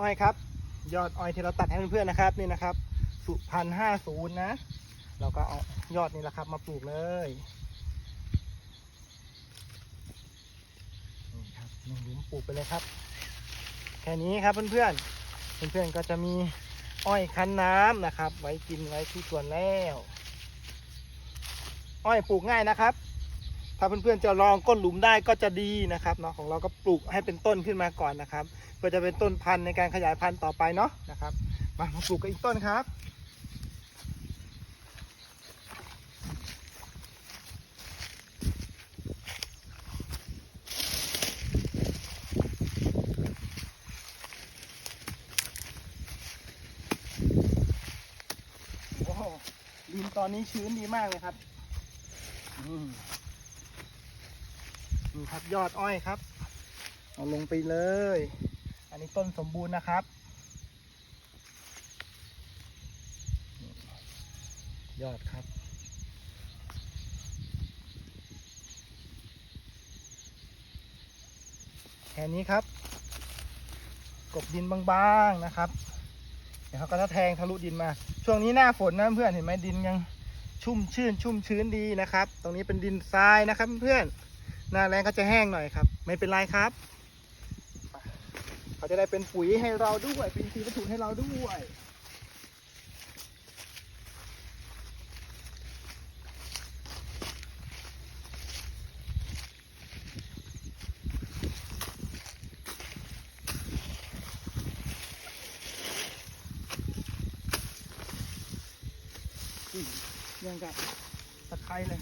อ้อยครับ ยอดอ้อยที่เราตัดให้เพื่อนๆนะครับนี่นะครับ สุพรรณห้าศูนย์นะ เราก็เอายอดนี้แหละครับ มาปลูกเลยนี่ครับหนึ่งหลุมปลูกไปเลยครับ แค่นี้ครับเพื่อนๆเพื่อนๆก็จะมีอ้อยคั้นน้ำนะครับ ไว้กินไว้ที่สวนแล้ว อ้อยปลูกง่ายนะครับ ถ้าเพื่อนๆจะลองก้นหลุมได้ก็จะดีนะครับเนาะของเราก็ปลูกให้เป็นต้นขึ้นมาก่อนนะครับเพื่อจะเป็นต้นพันธุ์ในการขยายพันธุ์ต่อไปเนาะนะครับมามาปลูกกันอีกต้นครับโอ้โหดินตอนนี้ชื้นดีมากเลยครับ อืม นี่ครับยอดอ้อยครับ เอาลงไปเลย อันนี้ต้นสมบูรณ์นะครับ ยอดครับแค่นี้ครับ กบดินบางๆนะครับ เดี๋ยวเขาก็จะแทงทะลุดินมา ช่วงนี้หน้าฝนนะเพื่อนเห็นไหมดินยังชุ่มชื่นชุ่มชื้นดีนะครับ ตรงนี้เป็นดินทรายนะครับเพื่อน หน้าแรงก็จะแห้งหน่อยครับ ไม่เป็นไรครับเขาจะได้เป็นปุ๋ยให้เราด้วย เป็นสีวัตถุให้เราด้วยยังกับตะไคร้เลย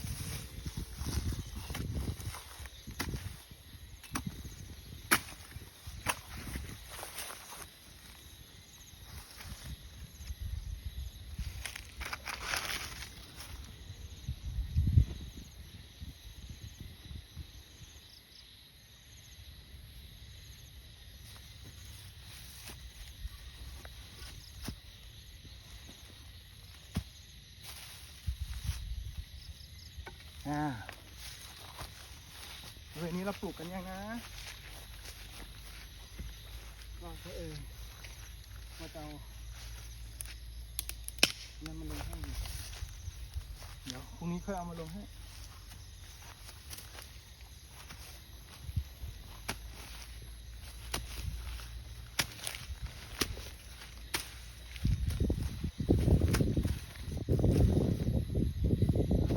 อ่าบริเวณนี้เราปลูกกันยังนะลองเขาเองมาเอานั่นมาลงให้ เดี๋ยวพรุ่งนี้ค่อยเอามาลงให้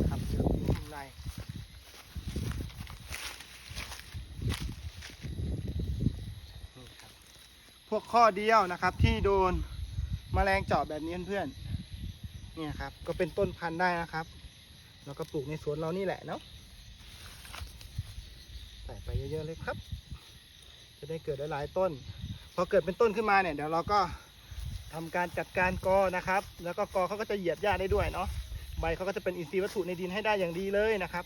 ครับเดี๋ยวนี้ข้างในนี่ครับ พวกข้อเดียวนะครับที่โดนแมลงเจาะแบบนี้เพื่อนๆเนี่ยครับ ก็เป็นต้นพันธุ์ได้นะครับ แล้วก็ปลูกในสวนเรานี่แหละเนาะใส่ไปเยอะๆเลยครับ จะได้เกิดหลายๆต้น พอเกิดเป็นต้นขึ้นมาเนี่ยเดี๋ยวเราก็ทำการจัดการกอนะครับ แล้วก็กอเขาก็จะเหยียบหญ้าได้ด้วยเนาะใบเขาก็จะเป็นอินทรีย์วัตถุในดินให้ได้อย่างดีเลยนะครับ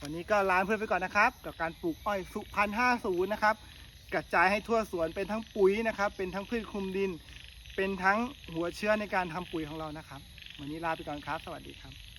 วันนี้ก็ลาเพื่อนไปก่อนนะครับ กับการปลูกอ้อยสุพรรณห้าศูนย์นะครับ กระจายให้ทั่วสวนเป็นทั้งปุ๋ยนะครับ เป็นทั้งพืชคลุมดิน เป็นทั้งหัวเชื้อในการทำปุ๋ยของเรานะครับ วันนี้ลาไปก่อนครับ สวัสดีครับ